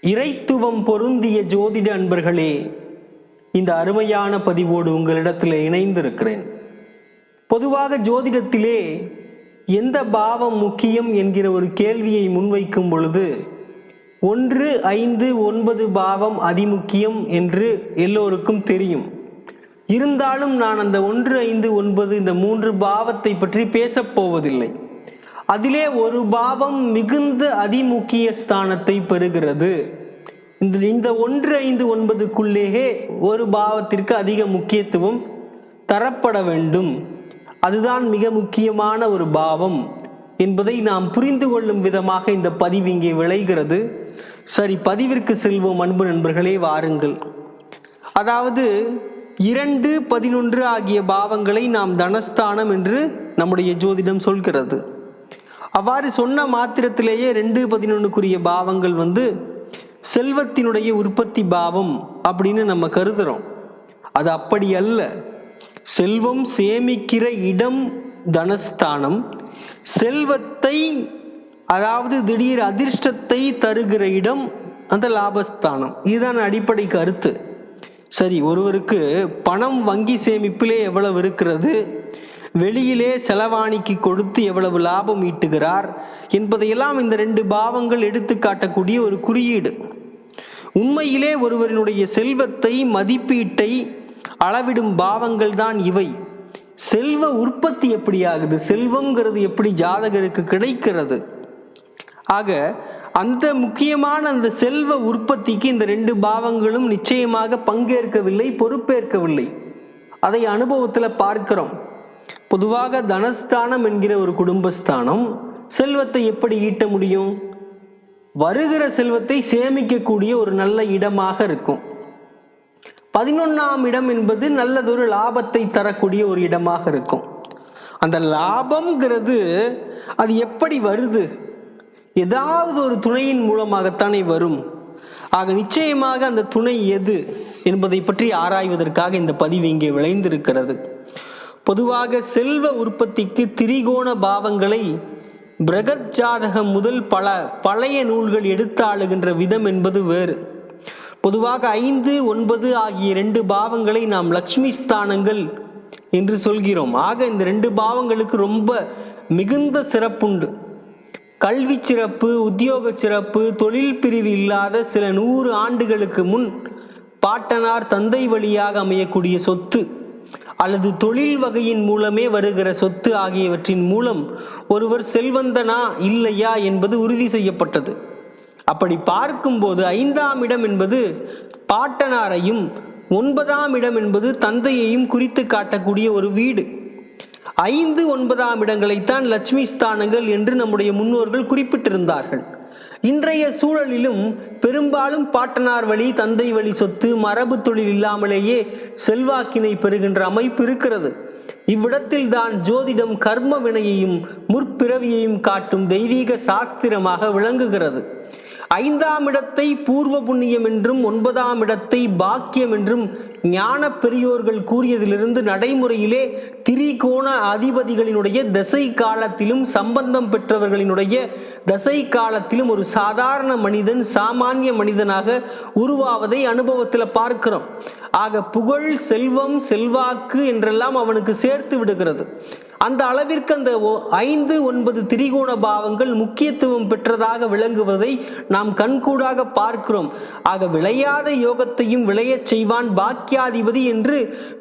இறைத்துவம் பொருந்திய ஜோதிட அன்பர்களே இந்த அருமையான பதிவோடு உங்களிடத்தில் இணைந்திருக்கிறேன். பொதுவாக ஜோதிடத்திலே எந்த பாவம் முக்கியம் என்கிற ஒரு கேள்வியை முன்வைக்கும் பொழுது ஒன்று ஐந்து ஒன்பது பாவம் அதிமுக்கியம் என்று எல்லோருக்கும் தெரியும். இருந்தாலும் நான் அந்த ஒன்று ஐந்து ஒன்பது இந்த மூன்று பாவத்தை பற்றி பேசப் போவதில்லை அதிலே ஒரு பாவம் மிகுந்த அதிமுக்கிய ஸ்தானத்தை பெறுகிறது. இந்த இந்த ஒன்று ஐந்து ஒன்பதுக்குள்ளேயே ஒரு பாவத்திற்கு அதிக முக்கியத்துவம் தரப்பட வேண்டும். அதுதான் மிக முக்கியமான ஒரு பாவம் என்பதை நாம் புரிந்து கொள்ளும் விதமாக இந்த பதிவு இங்கே விளைகிறது. சரி பதிவிற்கு செல்வோம் அன்பு நண்பர்களே வாருங்கள். அதாவது இரண்டு பதினொன்று ஆகிய பாவங்களை நாம் தனஸ்தானம் என்று நம்முடைய ஜோதிடம் சொல்கிறது. அவ்வாறு சொன்ன மாத்திரத்திலேயே ரெண்டு பதினொன்றுக்குரிய பாவங்கள் வந்து செல்வத்தினுடைய உற்பத்தி பாவம் அப்படின்னு நம்ம கருதுறோம். அது அப்படி அல்ல. செல்வம் சேமிக்கிற இடம் தனஸ்தானம். செல்வத்தை அதாவது திடீர் அதிர்ஷ்டத்தை தருகிற இடம் அந்த லாபஸ்தானம். இதுதான் அடிப்படை கருத்து. சரி ஒருவருக்கு பணம் வங்கி சேமிப்பிலே எவ்வளவு இருக்கிறது? வெளியிலே செலவாணிக்கு கொடுத்து எவ்வளவு லாபம் ஈட்டுகிறார் என்பதையெல்லாம் இந்த ரெண்டு பாவங்கள் எடுத்து காட்டக்கூடிய ஒரு குறியீடு. உண்மையிலே ஒருவரினுடைய செல்வத்தை மதிப்பீட்டை அளவிடும் பாவங்கள் தான் இவை. செல்வ உற்பத்தி எப்படி ஆகுது செல்வங்கிறது எப்படி ஜாதகருக்கு கிடைக்கிறது? ஆக அந்த முக்கியமான அந்த செல்வ உற்பத்திக்கு இந்த ரெண்டு பாவங்களும் நிச்சயமாக பங்கேற்கவில்லை பொறுப்பேற்கவில்லை. அதை அனுபவத்தில் பார்க்கிறோம். பொதுவாக தனஸ்தானம் என்கிற ஒரு குடும்பஸ்தானம் செல்வத்தை எப்படி ஈட்ட முடியும்? வருகிற செல்வத்தை சேமிக்கக்கூடிய ஒரு நல்ல இடமாக இருக்கும். பதினொன்னாம் இடம் என்பது நல்லதொரு லாபத்தை தரக்கூடிய ஒரு இடமாக இருக்கும். அந்த லாபம்ங்கிறது அது எப்படி வருது? ஏதாவது ஒரு துணையின் மூலமாகத்தானே வரும். ஆக நிச்சயமாக அந்த துணை எது என்பதை பற்றி ஆராய்வதற்காக இந்த பதிவு இங்கே விளைந்திருக்கிறது. பொதுவாக செல்வ உற்பத்திக்கு திரிகோண பாவங்களை பிரகத் ஜாதகம் முதல் பல பழைய நூல்கள் எடுத்து ஆளுகின்ற விதம் என்பது வேறு. பொதுவாக ஐந்து ஒன்பது ஆகிய ரெண்டு பாவங்களை நாம் லக்ஷ்மி ஸ்தானங்கள் என்று சொல்கிறோம். ஆக இந்த ரெண்டு பாவங்களுக்கு ரொம்ப மிகுந்த சிறப்புண்டு. கல்வி சிறப்பு உத்தியோக சிறப்பு தொழில் பிரிவு இல்லாத சில நூறு ஆண்டுகளுக்கு முன் பாட்டனார் தந்தை வழியாக அமையக்கூடிய சொத்து. அல்லது தொழில் வகையின் மூலமே வருகிற சொத்து ஆகியவற்றின் மூலம் ஒருவர் செல்வந்தனா இல்லையா என்பது உறுதி செய்யப்பட்டது. அப்படி பார்க்கும்போது ஐந்தாம் இடம் என்பது பாட்டனாரையும் ஒன்பதாம் இடம் என்பது தந்தையையும் குறித்து காட்டக்கூடிய ஒரு வீடு. ஐந்து ஒன்பதாம் இடங்களைத்தான் லட்சுமி ஸ்தானங்கள் என்று நம்முடைய முன்னோர்கள் குறிப்பிட்டிருந்தார்கள். இன்றைய சூழலிலும் பெரும்பாலும் பாட்டனார் வழி தந்தை வழி சொத்து மரபு தொழில் இல்லாமலேயே செல்வாக்கினை பெறுகின்ற அமைப்பு இருக்கிறது. இவ்விடத்தில் தான் ஜோதிடம் கர்ம வினையையும் முற்பிறவியையும் காட்டும் தெய்வீக சாஸ்திரமாக விளங்குகிறது. ஐந்தாம் இடத்தை பூர்வ புண்ணியம் என்றும் ஒன்பதாம் இடத்தை பாக்கியம் என்றும் ஞான பெரியோர்கள் கூறியதிலிருந்து நடைமுறையிலே திரிகோண அதிபதிகளினுடைய தசை காலத்திலும் சம்பந்தம் பெற்றவர்களினுடைய தசை காலத்திலும் ஒரு சாதாரண மனிதன் சாமானிய மனிதனாக உருவாவதை அனுபவத்தில் பார்க்கிறோம். ஆக புகழ் செல்வம் செல்வாக்கு என்றெல்லாம் அவனுக்கு சேர்த்து விடுகிறது. அந்த அளவிற்கு அந்த ஐந்து ஒன்பது திரிகோண பாவங்கள் முக்கியத்துவம் பெற்றதாக விளங்குவதை நாம் கண்கூடாக பார்க்கிறோம். ஆக விளையாத யோகத்தையும் விளையச் செய்வான் பாக்கியாதிபதி என்று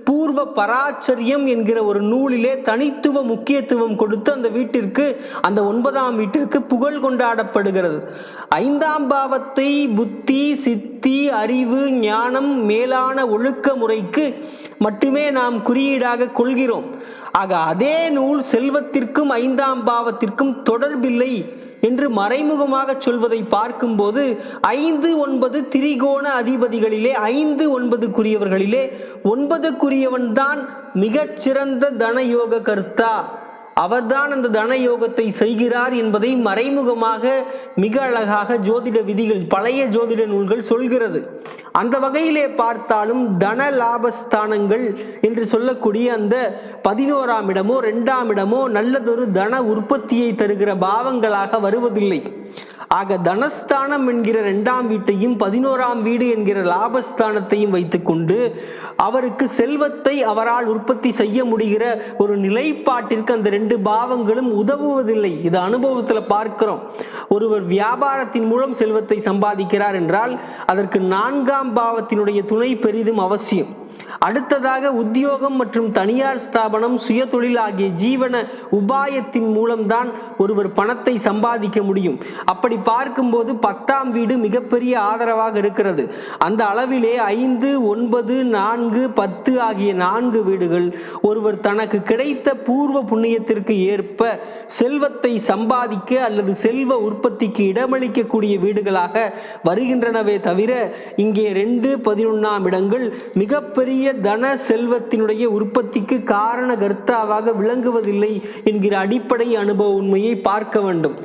பூர்வ பராச்சரியம் என்கிற ஒரு நூலிலே தனித்துவ முக்கியத்துவம் கொடுத்து அந்த வீட்டிற்கு அந்த ஒன்பதாம் வீட்டிற்கு புகழ் கொண்டாடப்படுகிறது. ஐந்தாம் பாவத்தை புத்தி சித்தி அறிவு ஞானம் மேலான ஒழுக்க முறைக்கு மட்டுமே நாம் குறியீடாக கொள்கிறோம். ஆக அதே நூல் செல்வத்திற்கும் ஐந்தாம் பாவத்திற்கும் தொடர்பில்லை. என்று மறைமுகமாக சொல்வதை பார்க்கும்போது ஐந்து ஒன்பது திரிகோண அதிபதிகளிலே ஐந்து ஒன்பதுக்குரியவர்களிலே ஒன்பதுக்குரியவன் தான் மிகச்சிறந்த தனயோக கர்த்தா. அவர்தான் அந்த தன யோகத்தை செய்கிறார் என்பதை மறைமுகமாக மிக அழகாக ஜோதிட விதிகள் பழைய ஜோதிட நூல்கள் சொல்கிறது. அந்த வகையிலே பார்த்தாலும் தன லாபஸ்தானங்கள் என்று சொல்லக்கூடிய அந்த பதினோராம் இடமோ ரெண்டாம் இடமோ நல்லதொரு தன உற்பத்தியை தருகிற பாவங்களாக வருவதில்லை. ஆக தனஸ்தானம் என்கிற இரண்டாம் வீட்டையும் பதினோராம் வீடு என்கிற லாபஸ்தானத்தையும் வைத்துக்கொண்டு அவருக்கு செல்வத்தை அவரால் உற்பத்தி செய்ய முடிகிற ஒரு நிலைப்பாட்டிற்கு அந்த ரெண்டு பாவங்களும் உதவுவதில்லை. இது அனுபவத்தில் பார்க்கிறோம். ஒருவர் வியாபாரத்தின் மூலம் செல்வத்தை சம்பாதிக்கிறார் என்றால் அதற்கு நான்காம் பாவத்தினுடைய துணை பெரிதும் அவசியம். அடுத்ததாக உத்தியோகம் மற்றும் தனியார் ஸ்தாபனம் சுயதொழில் ஆகிய ஜீவன உபாயத்தின் மூலம்தான் ஒருவர் பணத்தை சம்பாதிக்க முடியும். அப்படி பார்க்கும்போது பத்தாம் வீடு மிகப்பெரிய ஆதரவாக இருக்கிறது. அந்த அளவிலே ஐந்து ஒன்பது நான்கு பத்து ஆகிய நான்கு வீடுகள் ஒருவர் தனக்கு கிடைத்த பூர்வ புண்ணியத்திற்கு ஏற்ப செல்வத்தை சம்பாதிக்க அல்லது செல்வ உற்பத்திக்கு இடமளிக்கக்கூடிய வீடுகளாக வருகின்றனவே தவிர இங்கே ரெண்டு பதினொன்னாம் இடங்கள் மிகப்பெரிய தன செல்வத்தினுடைய உற்பத்திக்கு காரண கர்த்தாவாக விளங்குவதில்லை என்கிற அடிப்படை அனுபவ உண்மையை பார்க்க வேண்டும்.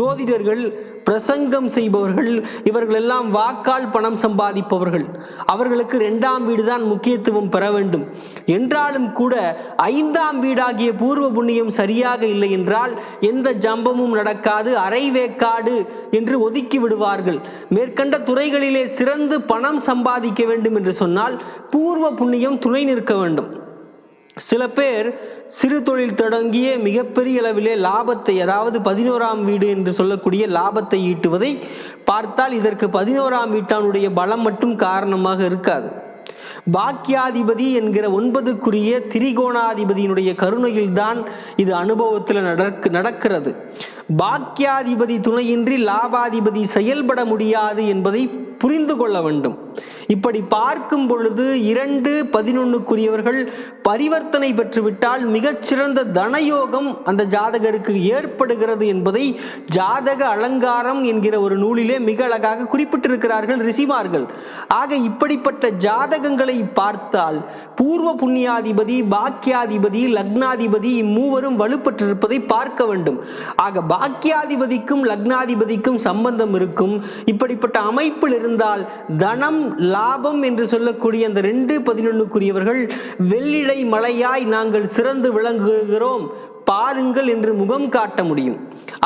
ஜோதிடர்கள் பிரசங்கம் செய்பவர்கள் இவர்கள் எல்லாம் வாக்கால் பணம் சம்பாதிப்பவர்கள். அவர்களுக்கு இரண்டாம் வீடுதான் முக்கியத்துவம் பெற வேண்டும். என்றாலும் கூட ஐந்தாம் வீடாகிய பூர்வ புண்ணியம் சரியாக இல்லை என்றால் எந்த ஜம்பமும் நடக்காது அரைவேக்காடு என்று ஒதுக்கி விடுவார்கள். மேற்கண்ட துறைகளிலே சிறந்து பணம் சம்பாதிக்க வேண்டும் என்று சொன்னால் பூர்வ புண்ணியம் துணை நிற்க வேண்டும். சில பேர் சிறு தொழில் தொடங்கிய மிகப்பெரிய அளவிலே லாபத்தை அதாவது பதினோராம் வீடு என்று சொல்லக்கூடிய லாபத்தை ஈட்டுவதை பார்த்தால் இதற்கு பதினோராம் வீட்டானுடைய பலம் மட்டும் காரணமாக இருக்காது. பாக்கியாதிபதி என்கிற ஒன்பதுக்குரிய திரிகோணாதிபதியினுடைய கருணையில்தான் இது அனுபவத்தில் நடக்கு நடக்கிறது. பாக்கியாதிபதி துணையின்றி லாபாதிபதி செயல்பட முடியாது என்பதை புரிந்து கொள்ள வேண்டும். இப்படி பார்க்கும் பொழுது இரண்டு பதினொன்னுக்குரியவர்கள் பரிவர்த்தனை பெற்றுவிட்டால் மிகச்சிறந்த தனயோகம் அந்த ஜாதகருக்கு ஏற்படுகிறது என்பதை ஜாதக அலங்காரம் என்கிற ஒரு நூலிலே மிக அழகாக குறிப்பிட்டிருக்கிறார்கள் ரிஷிமார்கள். ஆக இப்படிப்பட்ட ஜாதகங்களை பார்த்தால் பூர்வ புண்ணியாதிபதி பாக்கியாதிபதி லக்னாதிபதி இம்மூவரும் வலுப்பெற்றிருப்பதை பார்க்க வேண்டும். ஆக பாக்கியாதிபதிக்கும் லக்னாதிபதிக்கும் சம்பந்தம் இருக்கும். இப்படிப்பட்ட அமைப்பில் இருந்தால் தனம் லாபம் என்று சொல்லக்கூடிய அந்த ரெண்டு பதினொன்றுக்குரியவர்கள் வெள்ளிடை மலையாய் நாங்கள் சிறந்து விளங்குகிறோம் பாருங்கள் என்று முகம் காட்ட முடியும்.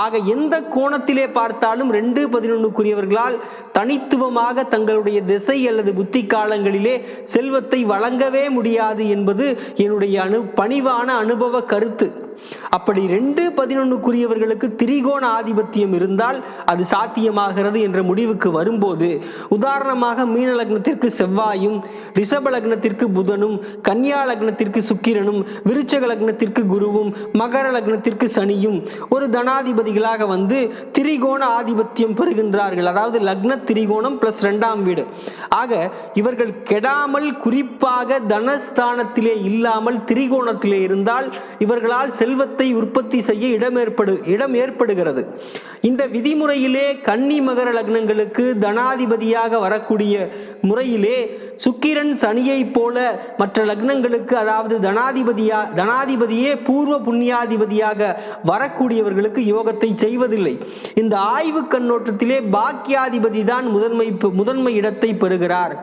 ஆக எந்த கோணத்திலே பார்த்தாலும் ரெண்டு பதினொன்னுக்குரியவர்களால் தனித்துவமாக தங்களுடைய திசை அல்லது புத்தி காலங்களிலே செல்வத்தை வழங்கவே முடியாது என்பது என்னுடைய அனு பணிவான அனுபவ கருத்து. அப்படி ரெண்டு பதினொன்னுக்குரியவர்களுக்கு திரிகோண ஆதிபத்தியம் இருந்தால் அது சாத்தியமாகிறது என்ற முடிவுக்கு வரும்போது உதாரணமாக மீன லக்னத்திற்கு செவ்வாயும் ரிஷப லக்னத்திற்கு புதனும் கன்னியா லக்னத்திற்கு சுக்கிரனும் விருச்சக லக்னத்திற்கு குருவும் மகர லக்னத்திற்கு சனியும் ஒரு தனாதிபதிகளாக வந்து திரிகோண ஆதிபத்தியம் பெறுகின்றார்கள். அதாவது லக்ன திரிகோணம் பிளஸ் ரெண்டாம் வீடு. ஆக இவர்கள் கெடாமல் குறிப்பாக தனஸ்தானத்திலே இல்லாமல் திரிகோணத்திலே இருந்தால் இவர்களால் செல்வத்தை உற்பத்தி செய்ய இடம் ஏற்படு இடம் ஏற்படுகிறது. இந்த விதிமுறையிலே கன்னி மகர லக்னங்களுக்கு தனாதிபதியாக வரக்கூடிய முறையிலே சுக்கிரன் சனியை போல மற்ற லக்னங்களுக்கு அதாவது தனாதிபதியா தனாதிபதியே பூர்வ புண்ணியாதிபதியாக வரக்கூடியவர்களுக்கு யோகத்தை செய்வதில்லை. இந்த ஆய்வு கண்ணோட்டத்திலே பாக்கியாதிபதி தான் முதன்மை முதன்மை இடத்தை பெறுகிறார்.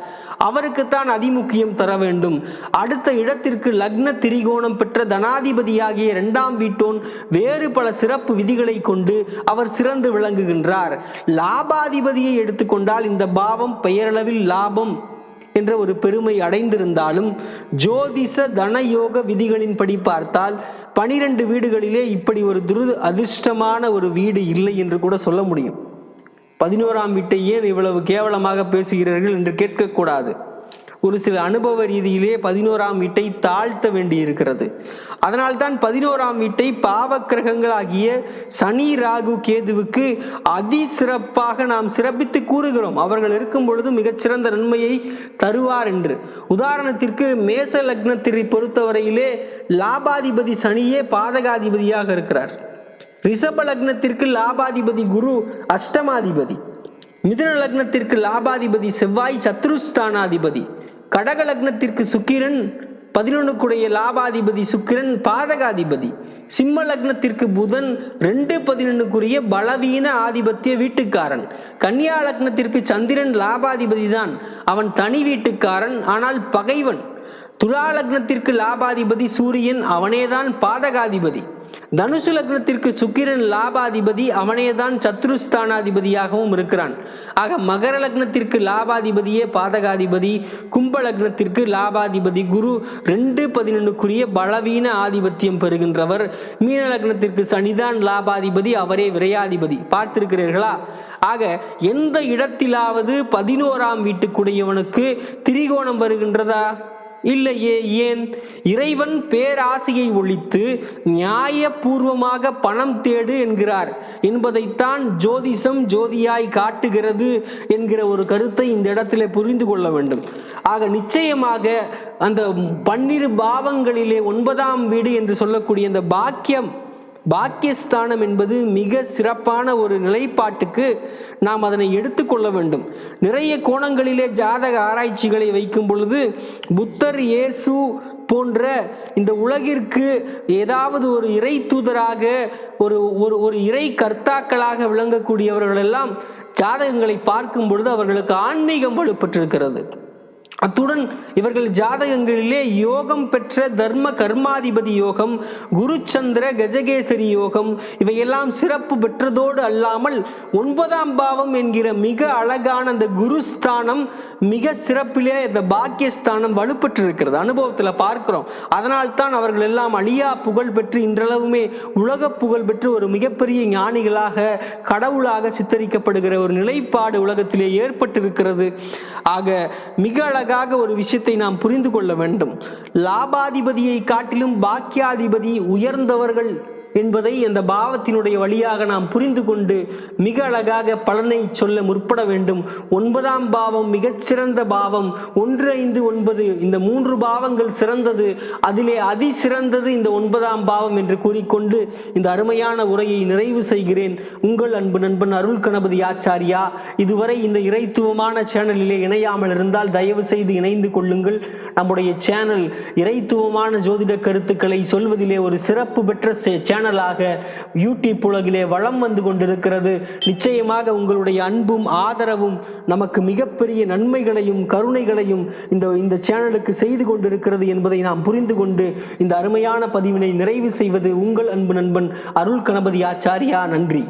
அவருக்குத்தான் அதிமுக்கியம் தர வேண்டும். அடுத்த இடத்திற்கு லக்ன திரிகோணம் பெற்ற தனாதிபதியாகிய இரண்டாம் வீட்டோன் வேறு பல சிறப்பு விதிகளை கொண்டு அவர் சிறந்து விளங்குகின்றார். லாபாதிபதியை எடுத்துக்கொண்டால் இந்த பாவம் பெயரளவில் லாபம் என்ற ஒரு பெருமை அடைந்திருந்தாலும் ஜோதிஷ தனயோக விதிகளின்படி பார்த்தால் பனிரெண்டு வீடுகளிலே இப்படி ஒரு துரு அதிர்ஷ்டமான ஒரு வீடு இல்லை என்று கூட சொல்ல முடியும். பதினோராம் வீட்டை ஏன் இவ்வளவு கேவலமாக பேசுகிறீர்கள் என்று கேட்கக்கூடாது. ஒரு சில அனுபவ ரீதியிலே பதினோராம் வீட்டை தாழ்த்த வேண்டியிருக்கிறது. அதனால்தான் பதினோராம் வீட்டை பாவக்கிரகங்களாகிய சனி ராகு கேதுவுக்கு அதிசிறப்பாக நாம் சிறப்பித்து கூறுகிறோம். அவர்கள் இருக்கும் பொழுது மிகச்சிறந்த நன்மையை தருவார் என்று. உதாரணத்திற்கு மேச லக்னத்தை பொறுத்தவரையிலே லாபாதிபதி சனியே பாதகாதிபதியாக இருக்கிறார். ரிஷப லக்னத்திற்கு லாபாதிபதி குரு அஷ்டமாதிபதி. மிதுன லக்னத்திற்கு லாபாதிபதி செவ்வாய் சத்ருஸ்தானாதிபதி. கடக லக்னத்திற்கு சுக்கிரன் பதினொன்னுக்குடைய லாபாதிபதி சுக்கிரன் பாதகாதிபதி. சிம்ம லக்னத்திற்கு புதன் ரெண்டு பதினொன்னுக்குரிய பலவீன ஆதிபத்திய வீட்டுக்காரன். கன்னியா லக்னத்திற்கு சந்திரன் லாபாதிபதி தான். அவன் தனி வீட்டுக்காரன் ஆனால் பகைவன். துலா லக்னத்திற்கு லாபாதிபதி சூரியன் அவனேதான் பாதகாதிபதி. தனுசு லக்னத்திற்கு சுக்கிரன் லாபாதிபதி அவனேதான் சத்ருஸ்தானாதிபதியாகவும் இருக்கிறான். ஆக மகர லக்னத்திற்கு லாபாதிபதியே பாதகாதிபதி கும்ப லக்னத்திற்கு லாபாதிபதி குரு ரெண்டு பதினொன்னுக்குரிய பலவீன ஆதிபத்தியம் பெறுகின்றவர். மீன லக்னத்திற்கு சனிதான் லாபாதிபதி அவரே விரையாதிபதி. பார்த்திருக்கிறீர்களா? ஆக எந்த இடத்திலாவது பதினோராம் வீட்டுக்குடையவனுக்கு திரிகோணம் வருகின்றதா? இல்லையே ஏன்? இறைவன் பேராசையை ஒழித்து நியாயபூர்வமாக பணம் தேடு என்கிறார். என்பதைத்தான் ஜோதிஷம் ஜோதியாய் காட்டுகிறது என்கிற ஒரு கருத்தை இந்த இடத்துல புரிந்து கொள்ள வேண்டும். ஆக நிச்சயமாக அந்த பன்னிரு பாவங்களிலே ஒன்பதாம் வீடு என்று சொல்லக்கூடிய அந்த பாக்கியம் பாக்கியஸ்தானம் என்பது மிக சிறப்பான ஒரு நிலைப்பாட்டுக்கு நாம் அதனை எடுத்துக்கொள்ள வேண்டும். நிறைய கோணங்களிலே ஜாதக ஆராய்ச்சிகளை வைக்கும் பொழுது புத்தர் இயேசு போன்ற இந்த உலகிற்கு ஏதாவது ஒரு இறை தூதராக ஒரு ஒரு ஒரு இறை கர்த்தாக்களாக விளங்கக்கூடியவர்கள் எல்லாம் ஜாதகங்களை பார்க்கும் பொழுது அவர்களுக்கு ஆன்மீகம் வலுப்பட்டிருக்கிறது அத்துடன் இவர்கள் ஜாதகங்களிலே யோகம் பெற்ற தர்ம கர்மாதிபதி யோகம் குருச்சந்திர கஜகேசரி யோகம் இவையெல்லாம் சிறப்பு பெற்றதோடு அல்லாமல் ஒன்பதாம் பாவம் என்கிற மிக அழகான அந்த குருஸ்தானம் மிக சிறப்பிலே இந்த பாக்கியஸ்தானம் வலுப்பெற்றிருக்கிறது. அனுபவத்தில் பார்க்கிறோம். அதனால் தான் அவர்கள் எல்லாம் அழியா புகழ் பெற்று இன்றளவுமே உலக புகழ் பெற்று ஒரு மிகப்பெரிய ஞானிகளாக கடவுளாக சித்தரிக்கப்படுகிற ஒரு நிலைப்பாடு உலகத்திலே ஏற்பட்டிருக்கிறது. ஆக மிக அழகாக ஒரு விஷயத்தை நாம் புரிந்து கொள்ள வேண்டும். லாபாதிபதியை காட்டிலும் பாக்கியாதிபதி உயர்ந்தவர்கள் என்பதை அந்த பாவத்தினுடைய வழியாக நாம் புரிந்து கொண்டு மிக அழகாக பலனை சொல்ல முற்பட வேண்டும். ஒன்பதாம் பாவம் மிகச்சிறந்த பாவம். ஒன்று ஐந்து ஒன்பது இந்த மூன்று பாவங்கள் சிறந்தது. அதிலே அதி சிறந்தது இந்த ஒன்பதாம் பாவம் என்று கூறிக்கொண்டு இந்த அருமையான உரையை நிறைவு செய்கிறேன். உங்கள் அன்பு நண்பன் அருள் கணபதி ஆச்சாரியா இதுவரை இந்த இறைத்துவமான சேனலிலே இணையாமல் இருந்தால் தயவு செய்து இணைந்து கொள்ளுங்கள். நம்முடைய சேனல் இறைத்துவமான ஜோதிட கருத்துக்களை சொல்வதிலே ஒரு சிறப்பு பெற்ற சேனல் சேனலாக யூடியூப் உலகிலே வளம் வந்து கொண்டிருக்கிறது. நிச்சயமாக உங்களுடைய அன்பும் ஆதரவும் நமக்கு மிகப்பெரிய நன்மைகளையும் கருணைகளையும் இந்த இந்த சேனலுக்கு செய்து கொண்டிருக்கிறது என்பதை நாம் புரிந்து கொண்டு இந்த அருமையான பதிவினை நிறைவு செய்வது உங்கள் அன்பு நண்பன் அருள் கணபதி ஆச்சாரியா. நன்றி.